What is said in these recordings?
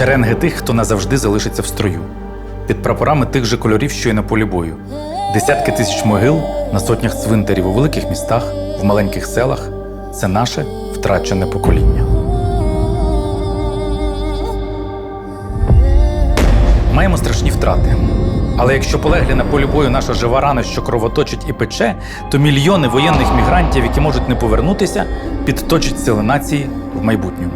Шеренги тих, хто назавжди залишиться в строю, під прапорами тих же кольорів, що й на полі бою. Десятки тисяч могил на сотнях цвинтарів у великих містах, в маленьких селах це наше втрачене покоління. Маємо страшні втрати. Але якщо полеглі на полі бою наша жива рана, що кровоточить і пече, то мільйони воєнних мігрантів, які можуть не повернутися, підточать сили нації в майбутньому.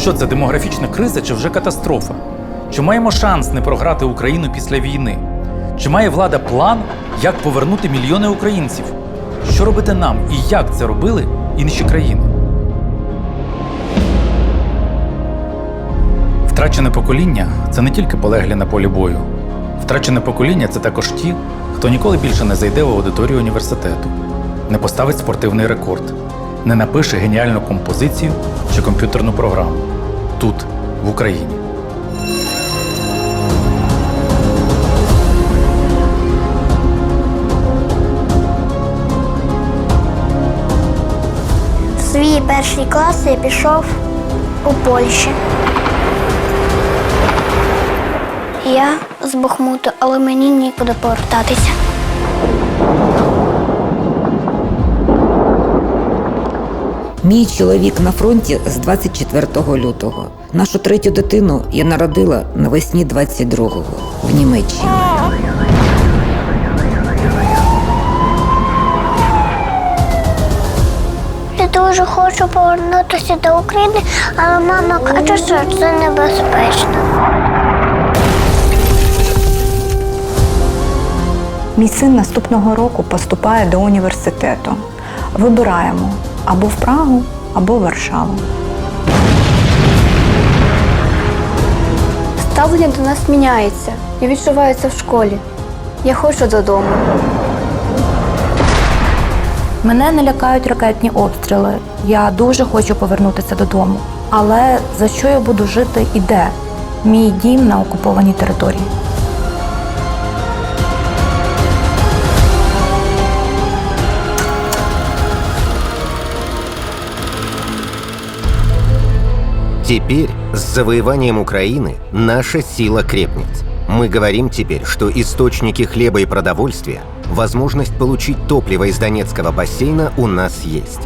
Що це демографічна криза чи вже катастрофа? Чи маємо шанс не програти Україну після війни? Чи має влада план, як повернути мільйони українців? Що робити нам і як це робили інші країни? Втрачене покоління це не тільки полеглі на полі бою. Втрачене покоління це також ті, хто ніколи більше не зайде в аудиторію університету, не поставить спортивний рекорд, не напише геніальну композицію чи комп'ютерну програму тут, в Україні. В свій перший клас я пішов у Польщі. Я з Бахмуту, але мені нікуди повертатися. Мій чоловік на фронті з 24 лютого. Нашу третю дитину я народила навесні 22-го в Німеччині. Я дуже хочу повернутися до України, але мама каже, що це небезпечно. Мій син наступного року поступає до університету. Вибираємо або в Прагу, або в Варшаву. Ставлення до нас міняється і відчувається в школі. Я хочу додому. Мене не лякають ракетні обстріли. Я дуже хочу повернутися додому. Але за що я буду жити і де? Мій дім на окупованій території. Теперь с завоеванием Украины наша сила крепнет. Мы говорим теперь, что источники хлеба и продовольствия, возможность получить топливо из Донецкого бассейна у нас есть.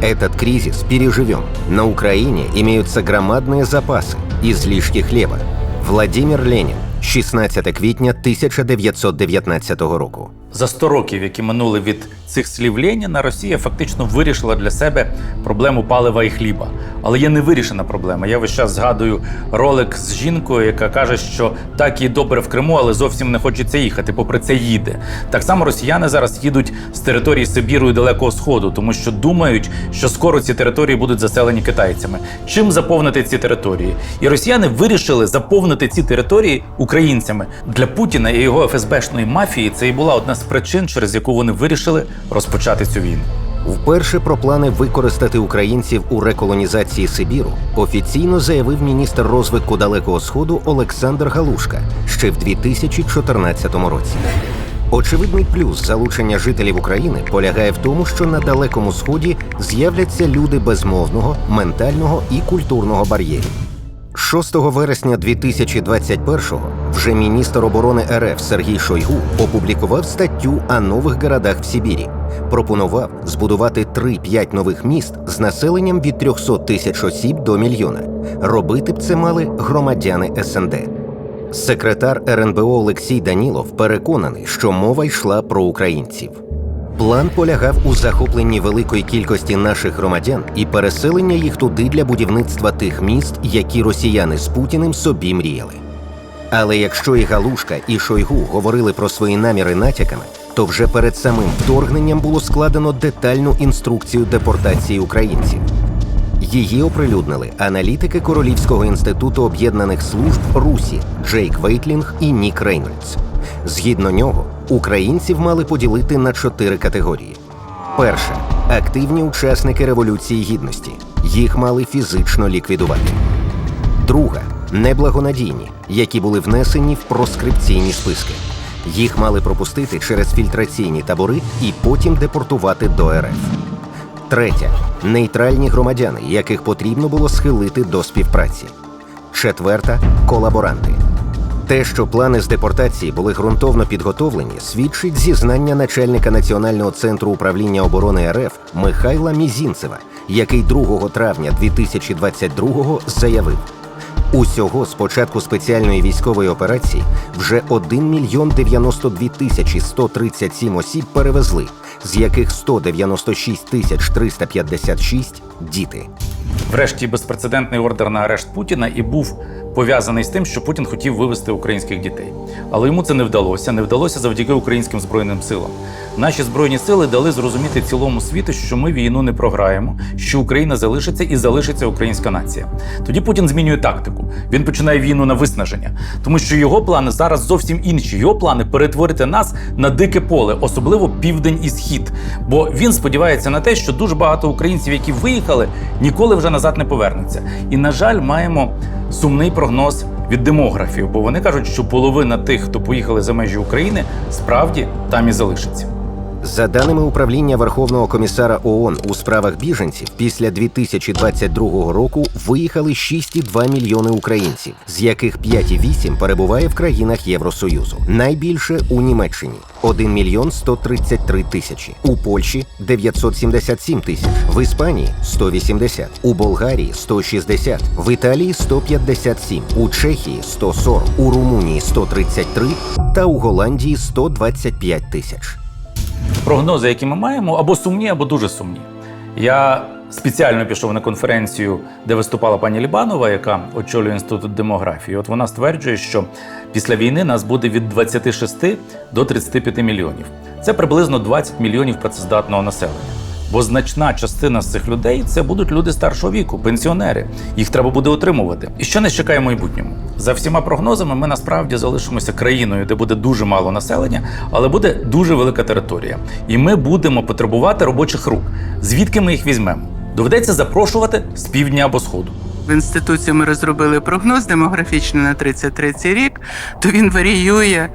Этот кризис переживем. На Украине имеются громадные запасы, излишки хлеба. Владимир Ленин, 16 квітня 1919 року. За 100 років, які минули від цих слів Леніна, Росія фактично вирішила для себе проблему палива і хліба. Але є невирішена проблема. Я весь час згадую ролик з жінкою, яка каже, що так їй добре в Криму, але зовсім не хочеться їхати. Попри це їде. Так само росіяни зараз їдуть з території Сибіру і Далекого Сходу, тому що думають, що скоро ці території будуть заселені китайцями. Чим заповнити ці території? І росіяни вирішили заповнити ці території українцями. Для Путіна і його ФСБшної мафії це і була одна з причин, через яку вони вирішили розпочати цю війну. Вперше про плани використати українців у реколонізації Сибіру офіційно заявив міністр розвитку Далекого Сходу Олександр Галушка ще в 2014 році. Очевидний плюс залучення жителів України полягає в тому, що на Далекому Сході з'являться люди без мовного, ментального і культурного бар'єрів. 6 вересня 2021-го вже міністр оборони РФ Сергій Шойгу опублікував статтю о нових городах в Сибірі. Пропонував збудувати 3-5 нових міст з населенням від 300 тисяч осіб до мільйона. Робити б це мали громадяни СНД. Секретар РНБО Олексій Данілов переконаний, що мова йшла про українців. План полягав у захопленні великої кількості наших громадян і переселення їх туди для будівництва тих міст, які росіяни з Путіним собі мріяли. Але якщо і Галушка, і Шойгу говорили про свої наміри натяками, то вже перед самим вторгненням було складено детальну інструкцію депортації українців. Її оприлюднили аналітики Королівського інституту об'єднаних служб Русі Джейк Вейтлінг і Нік Рейнольдс. Згідно нього, українців мали поділити на чотири категорії: перша активні учасники Революції Гідності. Їх мали фізично ліквідувати. Друга неблагонадійні, які були внесені в проскрипційні списки. Їх мали пропустити через фільтраційні табори і потім депортувати до РФ. Третя нейтральні громадяни, яких потрібно було схилити до співпраці. Четверта колаборанти. Те, що плани з депортації були ґрунтовно підготовлені, свідчить зізнання начальника Національного центру управління оборони РФ Михайла Мізінцева, який 2 травня 2022-го заявив: усього з початку спеціальної військової операції вже 1 мільйон 92 тисячі 137 осіб перевезли, з яких 196 тисяч 356 – діти. Врешті безпрецедентний ордер на арешт Путіна і був пов'язаний з тим, що Путін хотів вивести українських дітей. Але йому це не вдалося. Не вдалося завдяки українським збройним силам. Наші збройні сили дали зрозуміти цілому світу, що ми війну не програємо, що Україна залишиться і залишиться українська нація. Тоді Путін змінює тактику. Він починає війну на виснаження, тому що його плани зараз зовсім інші. Його плани перетворити нас на дике поле, особливо південь і схід. Бо він сподівається на те, що дуже багато українців, які виїхали, ніколи вже назад не повернеться. І на жаль, маємо сумний прогноз від демографів, бо вони кажуть, що половина тих, хто поїхали за межі України, справді там і залишиться. За даними управління Верховного комісара ООН у справах біженців, після 2022 року виїхали 6,2 мільйони українців, з яких 5,8 перебуває в країнах Євросоюзу. Найбільше у Німеччині 1 мільйон 133 тисячі, у Польщі 977 тисяч, в Іспанії 180, у Болгарії 160, в Італії 157, у Чехії 140, у Румунії 133 та у Голландії 125 тисяч. Прогнози, які ми маємо, або сумні, або дуже сумні. Я спеціально пішов на конференцію, де виступала пані Лібанова, яка очолює інститут демографії. От вона стверджує, що після війни нас буде від 26 до 35 мільйонів. Це приблизно 20 мільйонів працездатного населення. Бо значна частина з цих людей це будуть люди старшого віку, пенсіонери. Їх треба буде отримувати. І що нас чекає в майбутньому? За всіма прогнозами, ми насправді залишимося країною, де буде дуже мало населення, але буде дуже велика територія. І ми будемо потребувати робочих рук. Звідки ми їх візьмемо? Доведеться запрошувати з півдня або сходу. В інституції ми розробили прогноз демографічний на 33 рік, то він варіює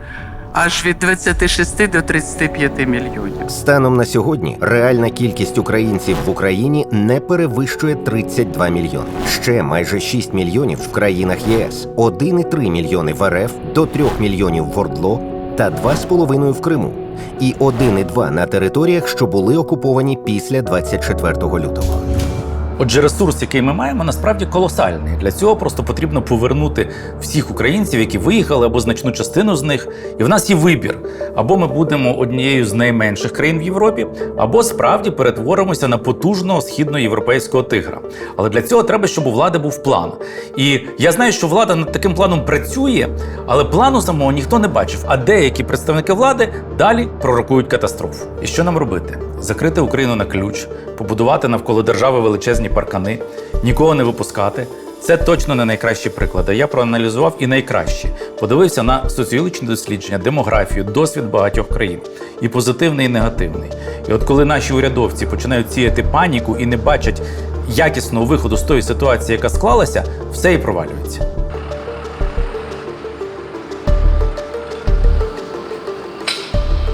аж від 26 до 35 мільйонів. Станом на сьогодні реальна кількість українців в Україні не перевищує 32 мільйони. Ще майже 6 мільйонів в країнах ЄС, 1,3 мільйони в РФ, до 3 мільйонів в Ордло та 2,5 в Криму. І 1,2 на територіях, що були окуповані після 24 лютого. Отже, ресурс, який ми маємо, насправді колосальний. Для цього просто потрібно повернути всіх українців, які виїхали, або значну частину з них. І в нас є вибір: або ми будемо однією з найменших країн в Європі, або справді перетворимося на потужного східноєвропейського тигра. Але для цього треба, щоб у влади був план. І я знаю, що влада над таким планом працює, але плану самого ніхто не бачив. А деякі представники влади далі пророкують катастрофу. І що нам робити? Закрити Україну на ключ, побудувати навколо держави величезні паркани, нікого не випускати. Це точно не найкращі приклади. Я проаналізував і найкращі. Подивився на соціологічні дослідження, демографію, досвід багатьох країн, і позитивний, і негативний. І от коли наші урядовці починають сіяти паніку і не бачать якісного виходу з тої ситуації, яка склалася, все і провалюється.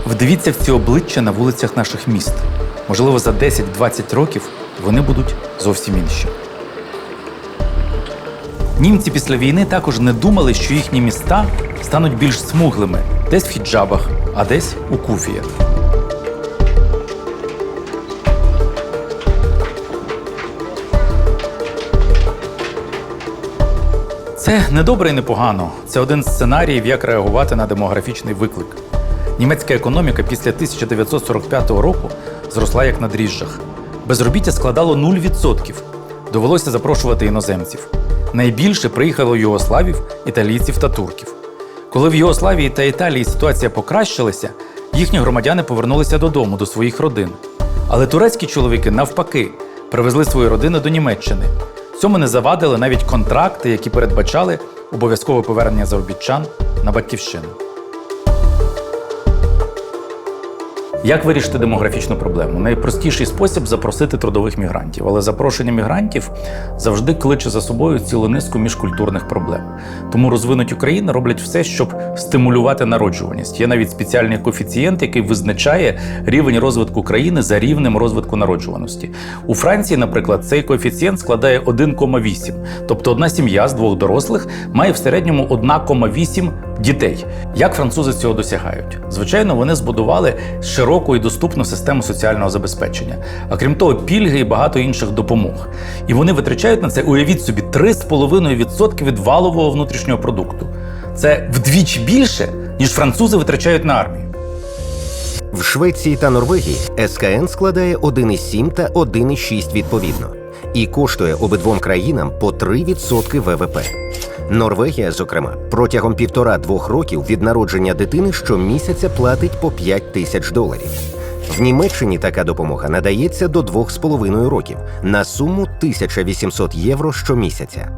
Вдивіться в ці обличчя на вулицях наших міст. Можливо, за 10-20 років вони будуть зовсім інші. Німці після війни також не думали, що їхні міста стануть більш смуглими десь в хіджабах, а десь у куфіях. Це не добре і не погано. Це один з сценаріїв, як реагувати на демографічний виклик. Німецька економіка після 1945 року зросла як на дріжджах. Безробіття складало 0%. Довелося запрошувати іноземців. Найбільше приїхало югославів, італійців та турків. Коли в Югославії та Італії ситуація покращилася, їхні громадяни повернулися додому, до своїх родин. Але турецькі чоловіки, навпаки, привезли свої родини до Німеччини. Цьому не завадили навіть контракти, які передбачали обов'язкове повернення заробітчан на батьківщину. Як вирішити демографічну проблему? Найпростіший спосіб запросити трудових мігрантів, але запрошення мігрантів завжди кличе за собою цілу низку міжкультурних проблем. Тому розвинуті країни роблять все, щоб стимулювати народжуваність. Є навіть спеціальний коефіцієнт, який визначає рівень розвитку країни за рівнем розвитку народжуваності. У Франції, наприклад, цей коефіцієнт складає 1,8. Тобто одна сім'я з двох дорослих має в середньому 1,8 дітей. Як французи цього досягають? Звичайно, вони збудували широку і доступну систему соціального забезпечення, а крім того, пільги і багато інших допомог. І вони витрачають на це, уявіть собі, 3,5% від валового внутрішнього продукту. Це вдвічі більше, ніж французи витрачають на армію. В Швеції та Норвегії СКН складає 1,7 та 1,6 відповідно і коштує обидвом країнам по 3% ВВП. Норвегія, зокрема, протягом півтора-двох років від народження дитини щомісяця платить по 5 тисяч доларів. В Німеччині така допомога надається до 2,5 років на суму 1800 євро щомісяця.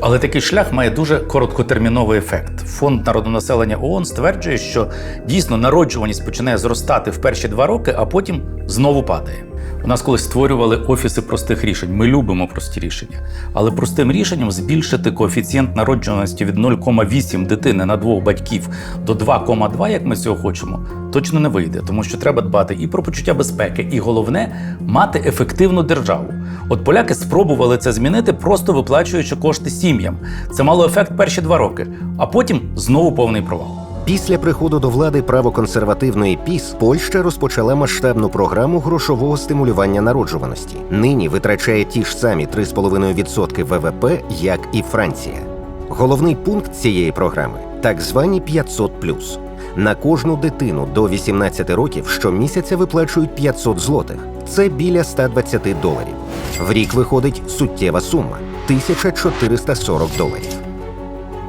Але такий шлях має дуже короткотерміновий ефект. Фонд народонаселення ООН стверджує, що дійсно народжуваність починає зростати в перші два роки, а потім знову падає. У нас колись створювали офіси простих рішень. Ми любимо прості рішення. Але простим рішенням збільшити коефіцієнт народжуваності від 0,8 дитини на двох батьків до 2,2, як ми цього хочемо, точно не вийде, тому що треба дбати і про почуття безпеки, і головне мати ефективну державу. От поляки спробували це змінити, просто виплачуючи кошти сім'ям. Це мало ефект перші два роки, а потім знову повний провал. Після приходу до влади правоконсервативної ПІС Польща розпочала масштабну програму грошового стимулювання народжуваності. Нині витрачає ті ж самі 3,5% ВВП, як і Франція. Головний пункт цієї програми так звані 500 На кожну дитину до 18 років щомісяця виплачують 500 злотих. Це біля 120 доларів. В рік виходить суттєва сума 1440 доларів.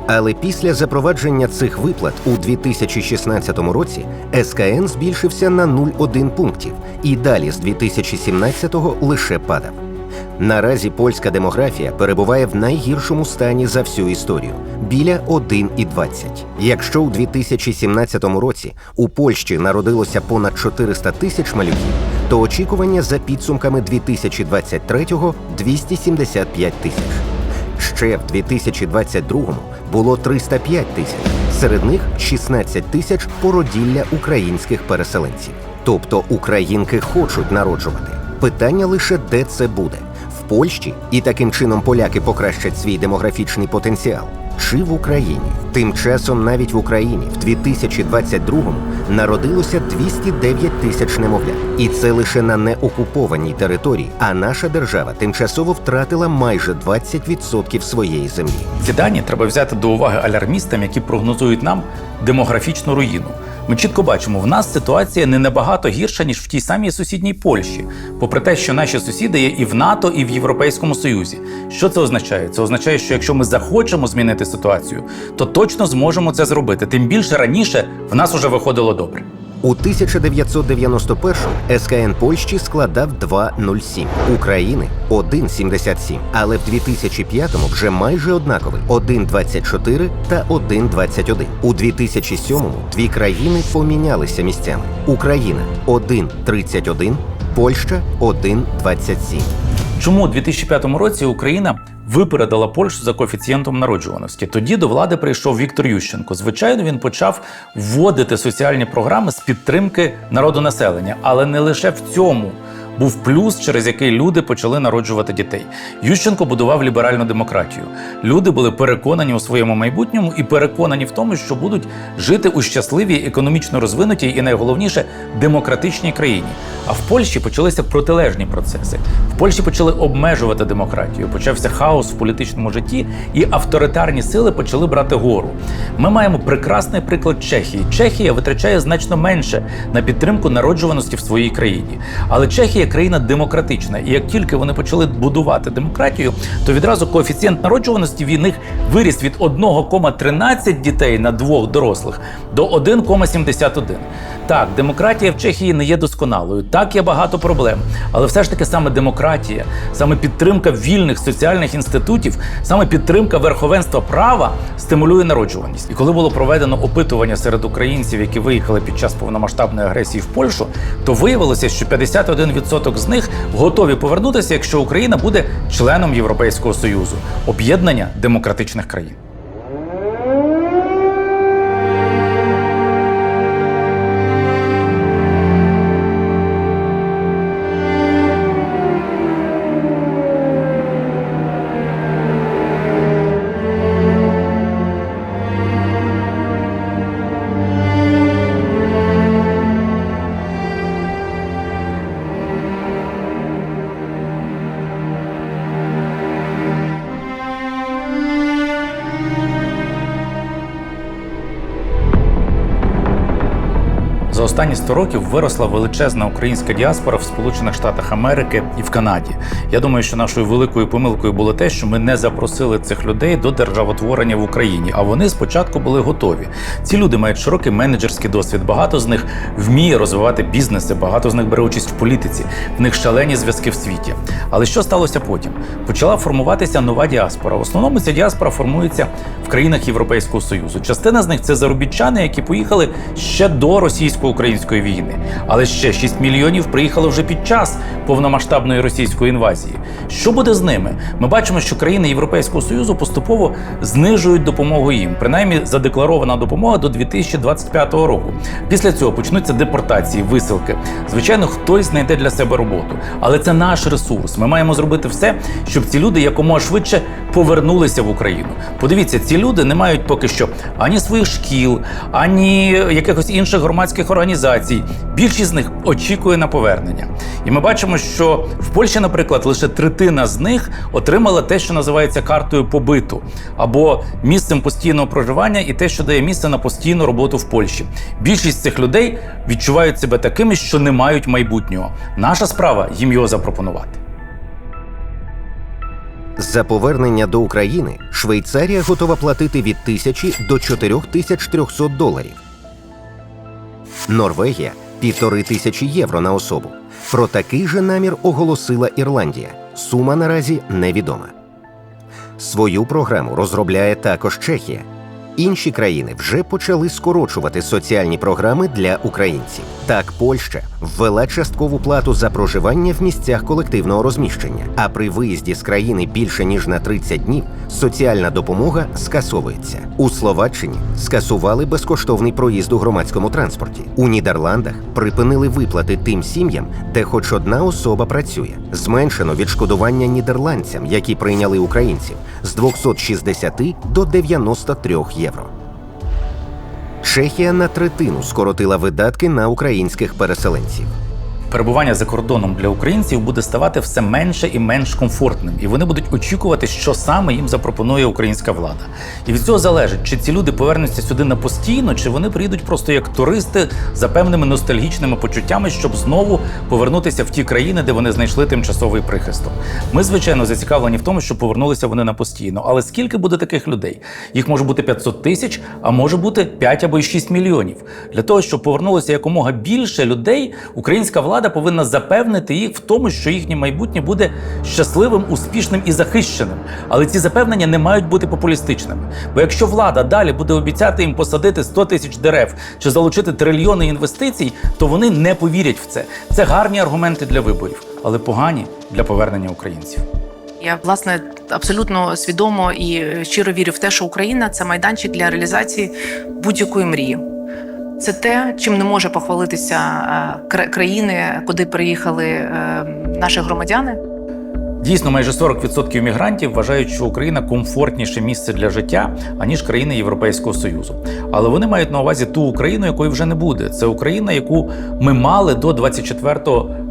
Але після запровадження цих виплат у 2016 році СКН збільшився на 0,1 пунктів і далі з 2017-го лише падав. Наразі польська демографія перебуває в найгіршому стані за всю історію біля 1,20. Якщо у 2017 році у Польщі народилося понад 400 тисяч малюків, то очікування за підсумками 2023-го – 275 тисяч. Ще в 2022-му було 305 тисяч, серед них 16 тисяч породілля українських переселенців. Тобто українки хочуть народжувати. Питання лише де це буде в Польщі, і таким чином поляки покращать свій демографічний потенціал. Чи в Україні тим часом навіть в Україні в 2022-му народилося 209 тисяч немовлят, і це лише на неокупованій території. А наша держава тимчасово втратила майже 20% своєї землі. Ці дані треба взяти до уваги алярмістам, які прогнозують нам демографічну руїну. Ми чітко бачимо, в нас ситуація не набагато гірша, ніж в тій самій сусідній Польщі, попри те, що наші сусіди є і в НАТО, і в Європейському Союзі. Що це означає? Це означає, що якщо ми захочемо змінити ситуацію, то точно зможемо це зробити. Тим більше раніше в нас уже виходило добре. У 1991-му СКН Польщі складав 2,07, України 1,77, але в 2005-му вже майже однаковий 1,24 та 1,21. У 2007-му дві країни помінялися місцями. Україна 1,31, Польща 1,27. Чому у 2005 році Україна випередила Польщу за коефіцієнтом народжуваності? Тоді до влади прийшов Віктор Ющенко. Звичайно, він почав вводити соціальні програми з підтримки народонаселення, але не лише в цьому. Був плюс, через який люди почали народжувати дітей. Ющенко будував ліберальну демократію. Люди були переконані у своєму майбутньому і переконані в тому, що будуть жити у щасливій, економічно розвинутій і найголовніше демократичній країні. А в Польщі почалися протилежні процеси. В Польщі почали обмежувати демократію. Почався хаос в політичному житті, і авторитарні сили почали брати гору. Ми маємо прекрасний приклад Чехії. Чехія витрачає значно менше на підтримку народжуваності в своїй країні. Але Чехія Росія країна демократична, і як тільки вони почали будувати демократію, то відразу коефіцієнт народжуваності в них виріс від 1,13 дітей на двох дорослих до 1,71. Так, демократія в Чехії не є досконалою. Так є багато проблем, але все ж таки саме демократія, саме підтримка вільних соціальних інститутів, саме підтримка верховенства права стимулює народжуваність. І коли було проведено опитування серед українців, які виїхали під час повномасштабної агресії в Польщу, то виявилося, що 51% з них готові повернутися, якщо Україна буде членом Європейського союзу, об'єднання демократичних країн. Останні 100 років виросла величезна українська діаспора в Сполучених Штатах Америки і в Канаді. Я думаю, що нашою великою помилкою було те, що ми не запросили цих людей до державотворення в Україні. А вони спочатку були готові. Ці люди мають широкий менеджерський досвід. Багато з них вміє розвивати бізнеси, багато з них бере участь в політиці. В них шалені зв'язки в світі. Але що сталося потім? Почала формуватися нова діаспора. В основному ця діаспора формується в країнах Європейського Союзу. Частина з них це заробітчани, які поїхали ще до російсько-української війни. Але ще 6 мільйонів приїхало вже під час повномасштабної російської інвазії. Що буде з ними? Ми бачимо, що країни Європейського Союзу поступово знижують допомогу їм. Принаймні задекларована допомога до 2025 року. Після цього почнуться депортації, висилки. Звичайно, хтось знайде для себе роботу, але це наш ресурс. Ми маємо зробити все, щоб ці люди якомога швидше повернулися в Україну. Подивіться, ці люди не мають поки що ані своїх шкіл, ані якихось інших громадських організацій. Більшість з них очікує на повернення. І ми бачимо, що в Польщі, наприклад, лише третина з них отримала те, що називається картою побиту або місцем постійного проживання, і те, що дає місце на постійну роботу в Польщі. Більшість цих людей відчувають себе такими, що не мають майбутнього. Наша справа їм його запропонувати. За повернення до України Швейцарія готова платити від 1000 до 4300 доларів. Норвегія півтори тисячі євро на особу. Про такий же намір оголосила Ірландія. Сума наразі невідома. Свою програму розробляє також Чехія. Інші країни вже почали скорочувати соціальні програми для українців. Так, Польща ввела часткову плату за проживання в місцях колективного розміщення. А при виїзді з країни більше ніж на 30 днів соціальна допомога скасовується. У Словаччині скасували безкоштовний проїзд у громадському транспорті. У Нідерландах припинили виплати тим сім'ям, де хоч одна особа працює. Зменшено відшкодування нідерландцям, які прийняли українців, з 260 до 93 євро. Чехія на третину скоротила видатки на українських переселенців. Перебування за кордоном для українців буде ставати все менше і менш комфортним, і вони будуть очікувати, що саме їм запропонує українська влада. І від цього залежить, чи ці люди повернуться сюди на постійно, чи вони приїдуть просто як туристи за певними ностальгічними почуттями, щоб знову повернутися в ті країни, де вони знайшли тимчасовий прихисток. Ми, звичайно, зацікавлені в тому, щоб повернулися вони на постійно. Але скільки буде таких людей? Їх може бути 500 тисяч, а може бути 5 або й 6 мільйонів. Для того, щоб повернулося якомога більше людей, українська влада повинна запевнити їх в тому, що їхнє майбутнє буде щасливим, успішним і захищеним. Але ці запевнення не мають бути популістичними. Бо якщо влада далі буде обіцяти їм посадити 100 тисяч дерев чи залучити трильйони інвестицій, то вони не повірять в це. Це гарні аргументи для виборів, але погані для повернення українців. Я власне абсолютно свідомо і щиро вірю в те, що Україна це майданчик для реалізації будь-якої мрії. Це те, чим не може похвалитися е, країни, куди приїхали е, наші громадяни. Дійсно, майже 40% мігрантів вважають, що Україна комфортніше місце для життя, аніж країни Європейського Союзу. Але вони мають на увазі ту Україну, якої вже не буде. Це Україна, яку ми мали до 24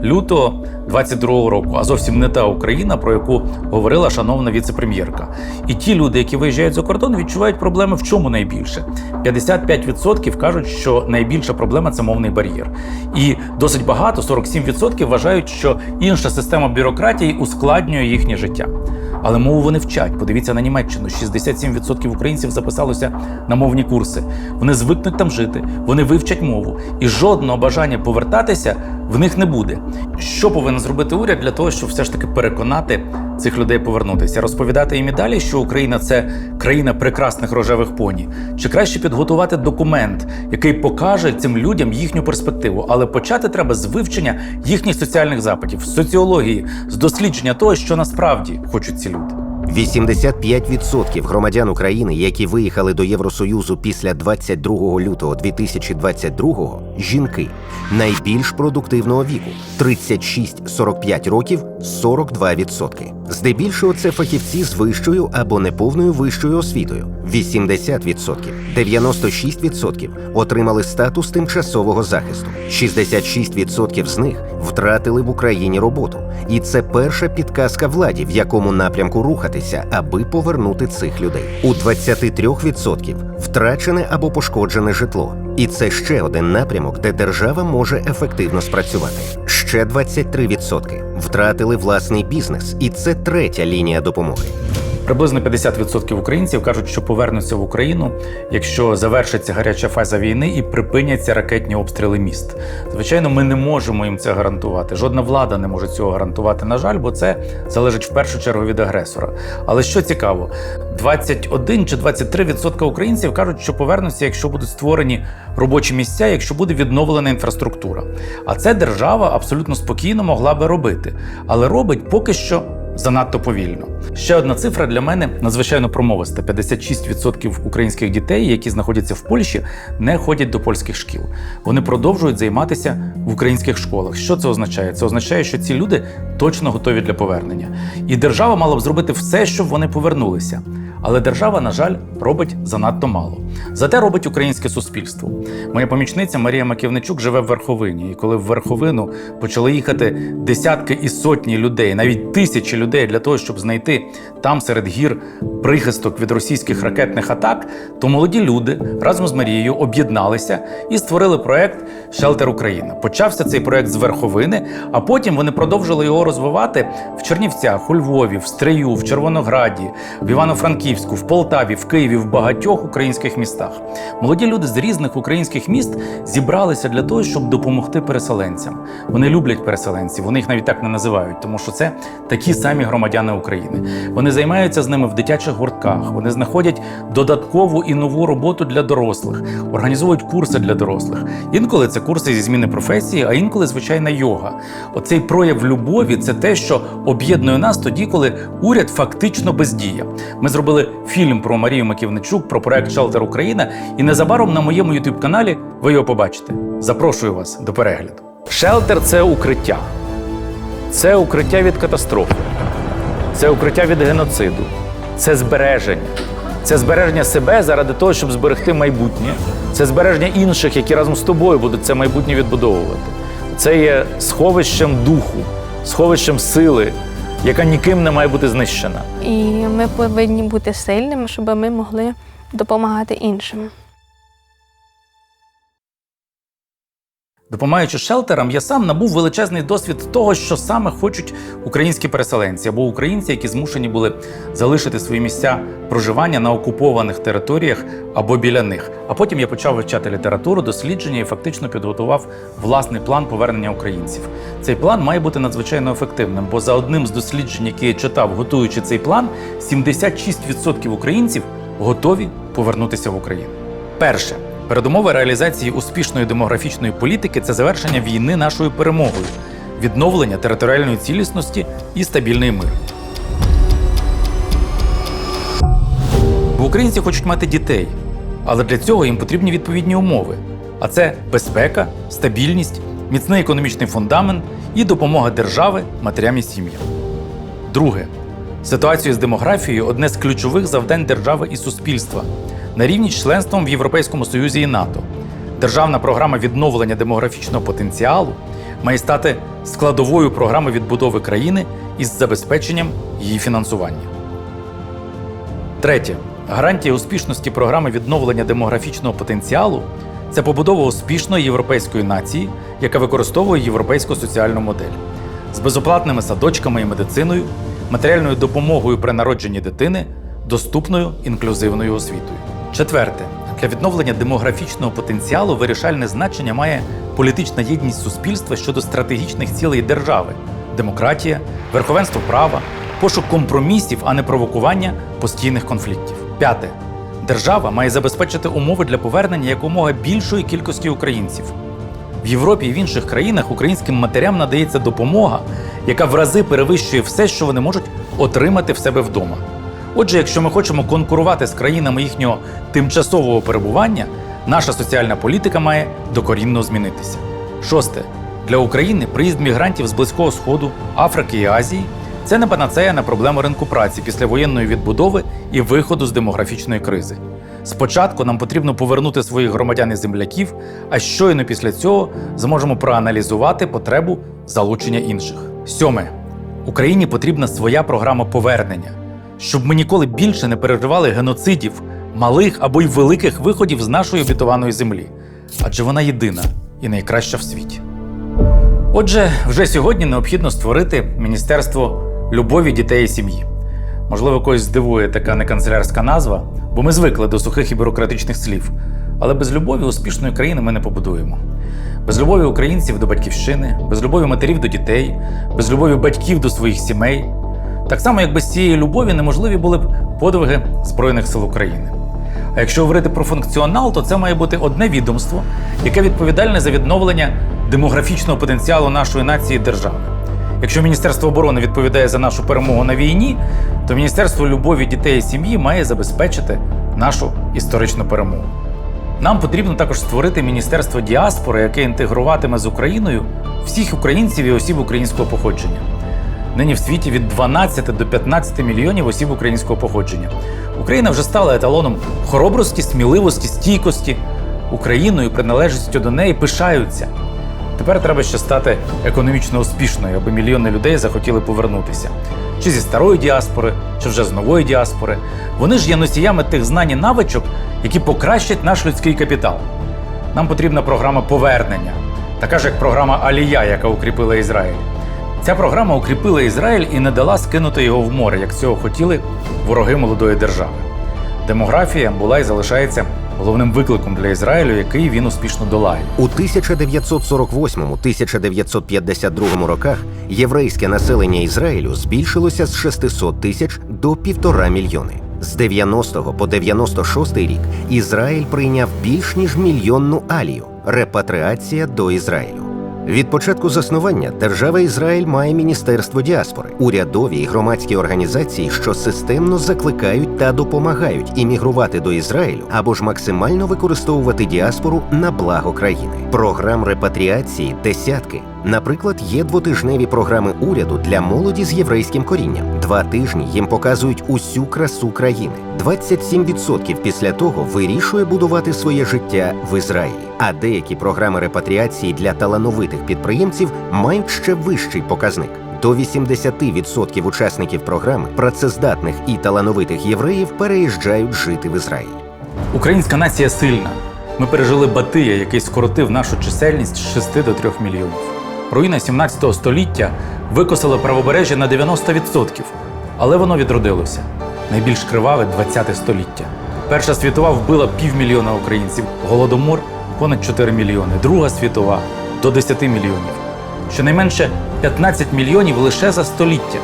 лютого 22 року, а зовсім не та Україна, про яку говорила шановна віце-прем'єрка. І ті люди, які виїжджають за кордон, відчувають проблеми в чому найбільше. 55% кажуть, що найбільша проблема це мовний бар'єр. І досить багато, 47% вважають, що інша система бюрократії ускладнює їхнє життя. Але мову вони вчать. Подивіться на Німеччину. 67% українців записалося на мовні курси. Вони звикнуть там жити, вони вивчать мову, і жодного бажання повертатися в них не буде. Що повинен зробити уряд для того, щоб все ж таки переконати цих людей повернутися? Розповідати їм і далі, що Україна це країна прекрасних рожевих поні, чи краще підготувати документ, який покаже цим людям їхню перспективу. Але почати треба з вивчення їхніх соціальних запитів, з соціології, з дослідження того, що насправді хочуть ці люди. 85% громадян України, які виїхали до Євросоюзу після 22 лютого 2022 – жінки найбільш продуктивного віку 36-45 років 42%. Здебільшого це фахівці з вищою або неповною вищою освітою 80%. 96% отримали статус тимчасового захисту. 66% з них втратили в Україні роботу. І це перша підказка владі, в якому напрямку рухатися, аби повернути цих людей. У 23% втрачене або пошкоджене житло. І це ще один напрямок, де держава може ефективно спрацювати. Ще 23% втратили власний бізнес, і це третя лінія допомоги. Приблизно 50% українців кажуть, що повернуться в Україну, якщо завершиться гаряча фаза війни і припиняться ракетні обстріли міст. Звичайно, ми не можемо їм це гарантувати. Жодна влада не може цього гарантувати, на жаль, бо це залежить в першу чергу від агресора. Але що цікаво, 21 чи 23% українців кажуть, що повернуться, якщо будуть створені робочі місця, якщо буде відновлена інфраструктура. А це держава абсолютно спокійно могла би робити, але робить поки що занадто повільно. Ще одна цифра для мене надзвичайно промовиста: 56% українських дітей, які знаходяться в Польщі, не ходять до польських шкіл. Вони продовжують займатися в українських школах. Що це означає? Це означає, що ці люди точно готові для повернення. І держава мала б зробити все, щоб вони повернулися. Але держава, на жаль, робить занадто мало. Зате робить українське суспільство. Моя помічниця Марія Маківничук живе в Верховині. І коли в Верховину почали їхати десятки і сотні людей, навіть тисячі людей для того, щоб знайти там серед гір прихисток від російських ракетних атак, то молоді люди разом з Марією об'єдналися і створили проект Шелтер Україна. Почався цей проект з Верховини, а потім вони продовжили його розвивати в Чернівцях, у Львові, в Стрию, в Червонограді, в Івано-Франківську, в Полтаві, в Києві, в багатьох українських містах. Молоді люди з різних українських міст зібралися для того, щоб допомогти переселенцям. Вони люблять переселенців, вони їх навіть так не називають, тому що це такі самі громадяни України. Вони займаються з ними в дитячих гуртках, вони знаходять додаткову і нову роботу для дорослих, організовують курси для дорослих. Інколи це курси зі зміни професії, а інколи звичайна йога. Оцей прояв любові це те, що об'єднує нас тоді, коли уряд фактично бездіє. Ми зробили фільм про Марію Маківничук, про проект Шелтер Україна, і незабаром на моєму youtube каналі ви його побачите. Запрошую вас до перегляду. Шелтер це укриття. Це укриття від катастрофи, це укриття від геноциду, це збереження. Це збереження себе заради того, щоб зберегти майбутнє. Це збереження інших, які разом з тобою будуть це майбутнє відбудовувати. Це є сховищем духу, сховищем сили, яка ніким не має бути знищена. І ми повинні бути сильними, щоб ми могли допомагати іншим. Допомагаючи шелтерам, я сам набув величезний досвід того, що саме хочуть українські переселенці або українці, які змушені були залишити свої місця проживання на окупованих територіях або біля них. А потім я почав вивчати літературу, дослідження і фактично підготував власний план повернення українців. Цей план має бути надзвичайно ефективним, бо за одним з досліджень, які я читав, готуючи цей план, 76% українців готові повернутися в Україну. Перше. Передумова реалізації успішної демографічної політики це завершення війни нашою перемогою, відновлення територіальної цілісності і стабільний мир. Українці хочуть мати дітей, але для цього їм потрібні відповідні умови. А це безпека, стабільність, міцний економічний фундамент і допомога держави матерям і сім'ям. Друге. Ситуацію з демографією одне з ключових завдань держави і суспільства на рівні з членством в Європейському Союзі і НАТО. Державна програма відновлення демографічного потенціалу має стати складовою програми відбудови країни із забезпеченням її фінансування. Третє. Гарантія успішності програми відновлення демографічного потенціалу це побудова успішної європейської нації, яка використовує європейську соціальну модель з безоплатними садочками і медициною, матеріальною допомогою при народженні дитини, доступною інклюзивною освітою. Четверте. Для відновлення демографічного потенціалу вирішальне значення має політична єдність суспільства щодо стратегічних цілей держави демократія, верховенство права, пошук компромісів, а не провокування постійних конфліктів. П'яте. Держава має забезпечити умови для повернення якомога більшої кількості українців. В Європі і в інших країнах українським матерям надається допомога, яка в рази перевищує все, що вони можуть отримати в себе вдома. Отже, якщо ми хочемо конкурувати з країнами їхнього тимчасового перебування, наша соціальна політика має докорінно змінитися. Шосте. Для України приїзд мігрантів з Близького Сходу, Африки і Азії це не панацея на проблему ринку праці після воєнної відбудови і виходу з демографічної кризи. Спочатку нам потрібно повернути своїх громадян і земляків, а щойно після цього зможемо проаналізувати потребу залучення інших. Сьоме. Україні потрібна своя програма повернення, щоб ми ніколи більше не переживали геноцидів, малих або й великих виходів з нашої обітованої землі, адже вона єдина і найкраща в світі. Отже, вже сьогодні необхідно створити Міністерство любові дітей і сім'ї. Можливо, когось здивує така неканцелярська назва, бо ми звикли до сухих і бюрократичних слів. Але без любові успішної країни ми не побудуємо. Без любові українців до батьківщини, без любові матерів до дітей, без любові батьків до своїх сімей. Так само, як без цієї любові неможливі були б подвиги Збройних сил України. А якщо говорити про функціонал, то це має бути одне відомство, яке відповідальне за відновлення демографічного потенціалу нашої нації і держави. Якщо Міністерство оборони відповідає за нашу перемогу на війні, то Міністерство любові дітей і сім'ї має забезпечити нашу історичну перемогу. Нам потрібно також створити міністерство діаспори, яке інтегруватиме з Україною всіх українців і осіб українського походження. Нині в світі від 12 до 15 мільйонів осіб українського походження. Україна вже стала еталоном хоробрості, сміливості, стійкості. Україною, приналежністю до неї пишаються. Тепер треба ще стати економічно успішною, аби мільйони людей захотіли повернутися. Чи зі старої діаспори, чи вже з нової діаспори. Вони ж є носіями тих знань і навичок, які покращать наш людський капітал. Нам потрібна програма повернення, така ж як програма Алія, яка укріпила Ізраїль. Ця програма укріпила Ізраїль і не дала скинути його в море, як цього хотіли вороги молодої держави. Демографія була і залишається головним викликом для Ізраїлю, який він успішно долає. У 1948-1952 роках єврейське населення Ізраїлю збільшилося з 600 тисяч до півтора мільйони. З 90 по 96 рік Ізраїль прийняв більш ніж мільйонну алію репатріація до Ізраїлю. Від початку заснування держава Ізраїль має міністерство діаспори, урядові і громадські організації, що системно закликають та допомагають іммігрувати до Ізраїлю або ж максимально використовувати діаспору на благо країни. Програм репатріації десятки. Наприклад, є двотижневі програми уряду для молоді з єврейським корінням. Два тижні їм показують усю красу країни. 27% після того вирішує будувати своє життя в Ізраїлі. А деякі програми репатріації для талановитих підприємців мають ще вищий показник. До 80% учасників програми, працездатних і талановитих євреїв, переїжджають жити в Ізраїль. Українська нація сильна. Ми пережили Батия, який скоротив нашу чисельність з 6 до 3 мільйонів. Руїна 17 століття викосила правобережжя на 90%, але воно відродилося. Найбільш криваве 20 століття. Перша світова вбила півмільйона українців, голодомор понад 4 мільйони, Друга світова до 10 мільйонів. Щонайменше 15 мільйонів лише за століття,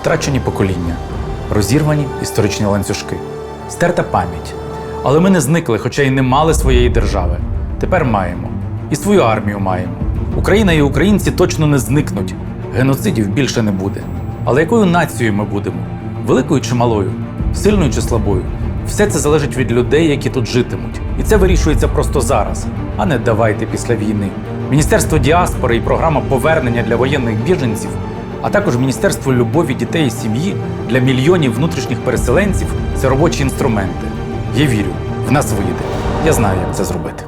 втрачені покоління, розірвані історичні ланцюжки, стерта пам'ять. Але ми не зникли, хоча й не мали своєї держави. Тепер маємо. І свою армію маємо. Україна і українці точно не зникнуть. Геноцидів більше не буде. Але якою нацією ми будемо? Великою чи малою? Сильною чи слабою? Все це залежить від людей, які тут житимуть. І це вирішується просто зараз, а не давайте після війни. Міністерство діаспори і програма повернення для воєнних біженців а також Міністерство любові дітей і сім'ї для мільйонів внутрішніх переселенців це робочі інструменти. Я вірю, в нас вийде. Я знаю, як це зробити.